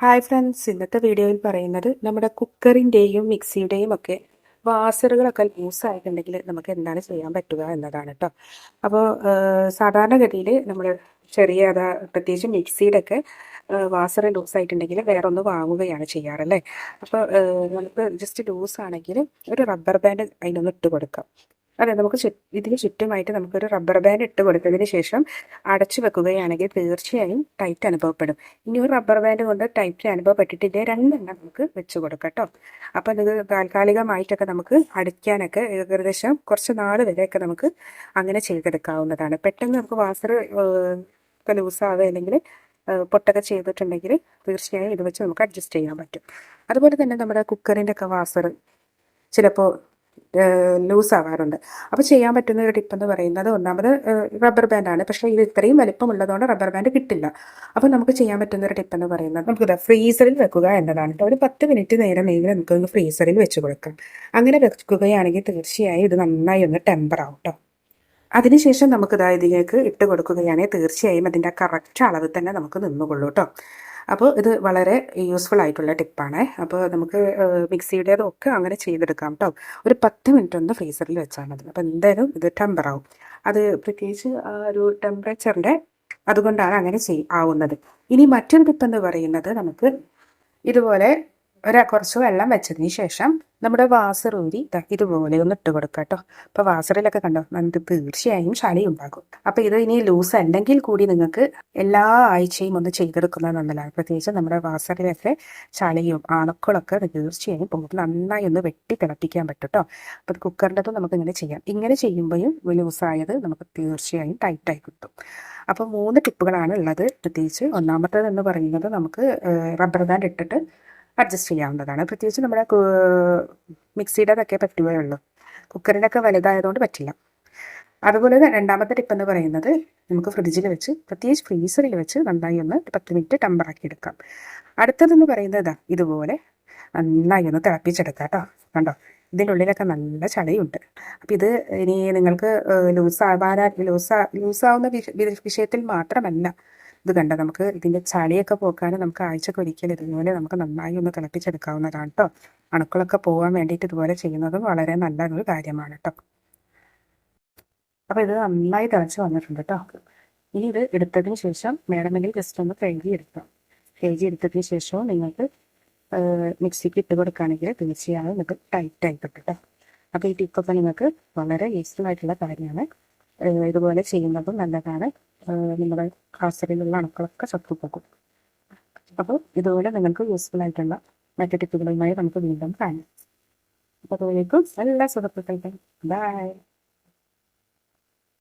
Hi friends ഇന്നത്തെ വീഡിയോയിൽ പറയുന്നത് നമ്മുടെ കുക്കറിന്റെയും മിക്സിയുടെയും ഒക്കെ വാസറുകളൊക്കെ ലൂസ് ആയിട്ടുണ്ടെങ്കിൽ നമുക്ക് എന്താണ് ചെയ്യാൻ പറ്റുക എന്നതാണ് കേട്ടോ അപ്പോൾ സാധാരണഗതിയിൽ നമ്മൾ ചെറിയ അതാ പ്രത്യേകിച്ച് മിക്സിയുടെ ഒക്കെ ലൂസ് ആയിട്ടുണ്ടെങ്കിൽ വേറെ ഒന്ന് വാങ്ങുകയാണ് ചെയ്യാറല്ലേ അപ്പോൾ നമുക്ക് ജസ്റ്റ് ലൂസ് ആണെങ്കിൽ ഒരു റബ്ബർ ബാൻഡ് അതിനൊന്ന് ഇട്ട് കൊടുക്കാം. അതെ നമുക്ക് ഇതിന് ചുറ്റുമായിട്ട് നമുക്കൊരു റബ്ബർ ബാൻഡ് ഇട്ട് കൊടുത്തതിന് ശേഷം അടച്ചു വെക്കുകയാണെങ്കിൽ തീർച്ചയായും ടൈറ്റ് അനുഭവപ്പെടും. ഇനി ഒരു റബ്ബർ ബാൻഡ് കൊണ്ട് ടൈറ്റ് അനുഭവപ്പെട്ടിട്ടില്ലേ രണ്ടെണ്ണം നമുക്ക് വെച്ച് കൊടുക്കാം കേട്ടോ ഇത് താൽക്കാലികമായിട്ടൊക്കെ നമുക്ക് അടിക്കാനൊക്കെ ഏകദേശം കുറച്ച് നാൾ വരെയൊക്കെ നമുക്ക് അങ്ങനെ ചെയ്തെടുക്കാവുന്നതാണ്. പെട്ടെന്ന് നമുക്ക് വാസർ ഒക്കെ ലൂസാവുക അല്ലെങ്കിൽ പൊട്ടൊക്കെ ചെയ്തിട്ടുണ്ടെങ്കിൽ തീർച്ചയായും ഇത് വെച്ച് നമുക്ക് അഡ്ജസ്റ്റ് ചെയ്യാൻ പറ്റും. അതുപോലെ തന്നെ നമ്മുടെ കുക്കറിന്റെ ഒക്കെ വാസർ ചിലപ്പോൾ ലൂസ് ആവാറുണ്ട് അപ്പോൾ ചെയ്യാൻ പറ്റുന്ന ഒരു ടിപ്പ് എന്ന് പറയുന്നത് ഒന്നാമത് റബ്ബർ ബാൻഡാണ്. പക്ഷേ ഇത് ഇത്രയും വലിപ്പമുള്ളതുകൊണ്ട് റബ്ബർ ബാൻഡ് കിട്ടില്ല. അപ്പോൾ നമുക്ക് ചെയ്യാൻ പറ്റുന്ന ഒരു ടിപ്പ് എന്ന് പറയുന്നത് നമുക്ക് ഫ്രീസറിൽ വെക്കുക എന്നതാണ് ഒരു പത്ത് മിനിറ്റ് നേരമെങ്കിലും നമുക്ക് ഫ്രീസറിൽ വെച്ച് കൊടുക്കാം. അങ്ങനെ വെക്കുകയാണെങ്കിൽ തീർച്ചയായും ഇത് നന്നായി ഒന്ന് ടെമ്പർ ആവും കേട്ടോ. അതിനുശേഷം നമുക്ക് ഇതാ ഇട്ട് കൊടുക്കുകയാണെങ്കിൽ തീർച്ചയായും അതിന്റെ കറക്റ്റ് അളവ് തന്നെ നമുക്ക് നിന്നുകൊള്ളൂ കേട്ടോ. അപ്പോൾ ഇത് വളരെ യൂസ്ഫുൾ ആയിട്ടുള്ള ടിപ്പാണ് അപ്പോൾ നമുക്ക് മിക്സിയുടേതൊക്കെ അങ്ങനെ ചെയ്തെടുക്കാം കേട്ടോ ഒരു പത്ത് മിനിറ്റ് ഒന്ന് ഫ്രീസറിൽ വെച്ചാൽ മതി. അപ്പോൾ എന്തായാലും ഇത് ടെമ്പറാവും അത് പ്രത്യേകിച്ച് ആ ഒരു ടെമ്പറേച്ചറിന്റെ അതുകൊണ്ടാണ് അങ്ങനെ ചെയ് ആവുന്നത്. ഇനി മറ്റൊരു ടിപ്പ് എന്ന് പറയുന്നത് നമുക്ക് ഇതുപോലെ ഒരു കുറച്ച് വെള്ളം വെച്ചതിന് ശേഷം നമ്മുടെ വാസർ ഊരി ഇതുപോലെ ഒന്ന് ഇട്ട് കൊടുക്കുക കേട്ടോ അപ്പോൾ വാസറിലൊക്കെ കണ്ടോ? നമുക്ക് തീർച്ചയായും ചളി ഉണ്ടാകും. അപ്പോൾ ഇത് ഇനി ലൂസ് അല്ലെങ്കിൽ കൂടി നിങ്ങൾക്ക് എല്ലാ ആഴ്ചയും ഒന്ന് ചെയ്തെടുക്കുന്നത് നല്ലതാണ് പ്രത്യേകിച്ച് നമ്മുടെ വാസറിലൊക്കെ ചളിയും അണുക്കളൊക്കെ തീർച്ചയായും പോകും. നന്നായി ഒന്ന് വെട്ടി തിളപ്പിക്കാൻ പറ്റും കേട്ടോ അപ്പോൾ കുക്കറിന്റെതും നമുക്ക് ഇങ്ങനെ ചെയ്യാം. ഇങ്ങനെ ചെയ്യുമ്പോഴും ലൂസായത് നമുക്ക് തീർച്ചയായും ടൈറ്റായി കിട്ടും. അപ്പോൾ മൂന്ന് ടിപ്പുകളാണ് ഉള്ളത്. പ്രത്യേകിച്ച് ഒന്നാമത്തേത് എന്ന് പറയുന്നത് നമുക്ക് റബ്ബർ ബാൻഡ് ഇട്ടിട്ട് അഡ്ജസ്റ്റ് ചെയ്യാവുന്നതാണ്. പ്രത്യേകിച്ച് നമ്മുടെ മിക്സിയുടേതൊക്കെ പറ്റുകയുള്ളൂ. കുക്കറിനൊക്കെ വലുതായതുകൊണ്ട് പറ്റില്ല. അതുപോലെ രണ്ടാമത്തെ ടിപ്പ് എന്ന് പറയുന്നത് നമുക്ക് ഫ്രിഡ്ജിൽ വെച്ച് പ്രത്യേകിച്ച് ഫ്രീസറിൽ വെച്ച് നന്നായി ഒന്ന് പത്ത് മിനിറ്റ് ടെമ്പറാക്കി എടുക്കാം. അടുത്തതെന്ന് പറയുന്നത് ഇതാ ഇതുപോലെ നന്നായി ഒന്ന് തിളപ്പിച്ചെടുക്കാം കേട്ടോ. കണ്ടോ? ഇതിന്റെ ഉള്ളിലൊക്കെ നല്ല ചളിയുണ്ട്. അപ്പം ഇത് ഇനി നിങ്ങൾക്ക് ലൂസ് ആവാനാ ലൂസാ ലൂസാവുന്ന വിഷയത്തിൽ മാത്രമല്ല ഇത് കണ്ട നമുക്ക് ഇതിന്റെ ചളിയൊക്കെ പോക്കാൻ നമുക്ക് ആഴ്ചക്ക് ഒരിക്കൽ ഇതുപോലെ നമുക്ക് നന്നായി ഒന്ന് തിളപ്പിച്ചെടുക്കാവുന്നതാണ് കേട്ടോ അണുക്കളൊക്കെ പോകാൻ വേണ്ടിയിട്ട് ഇതുപോലെ ചെയ്യുന്നതും വളരെ നല്ലൊരു കാര്യമാണ് കേട്ടോ അപ്പോൾ ഇത് നന്നായി തിളച്ച് വന്നിട്ടുണ്ട് കേട്ടോ ഇനി ഇത് എടുത്തതിന് ശേഷം വേണമെങ്കിൽ ജസ്റ്റ് ഒന്ന് കഴുകി എടുക്കാം കഴുകി എടുത്തതിന് ശേഷവും നിങ്ങൾക്ക് മിക്സിക്ക് ഇട്ട് കൊടുക്കുകയാണെങ്കിൽ തീർച്ചയായും നിങ്ങൾക്ക് ടൈറ്റ് ആയി കിട്ടും കേട്ടോ അപ്പോൾ ഈ ടിപ്പൊക്കെ നിങ്ങൾക്ക് വളരെ യൂസ്ഫുൾ ആയിട്ടുള്ള കാര്യമാണ്. ഇതുപോലെ ചെയ്യുന്നതും നല്ലതാണ്. നമ്മുടെ കാസറിലുള്ള അണുക്കളൊക്കെ ചത്തുപോകും. അപ്പോൾ ഇതുപോലെ നിങ്ങൾക്ക് യൂസ്ഫുൾ ആയിട്ടുള്ള മറ്റു ടിപ്പുകളുമായി നമുക്ക് വീണ്ടും കാണാം. അപ്പോൾ അതുപോലേക്കും എല്ലാ സുഹൃത്തുക്കൾക്കും ബൈ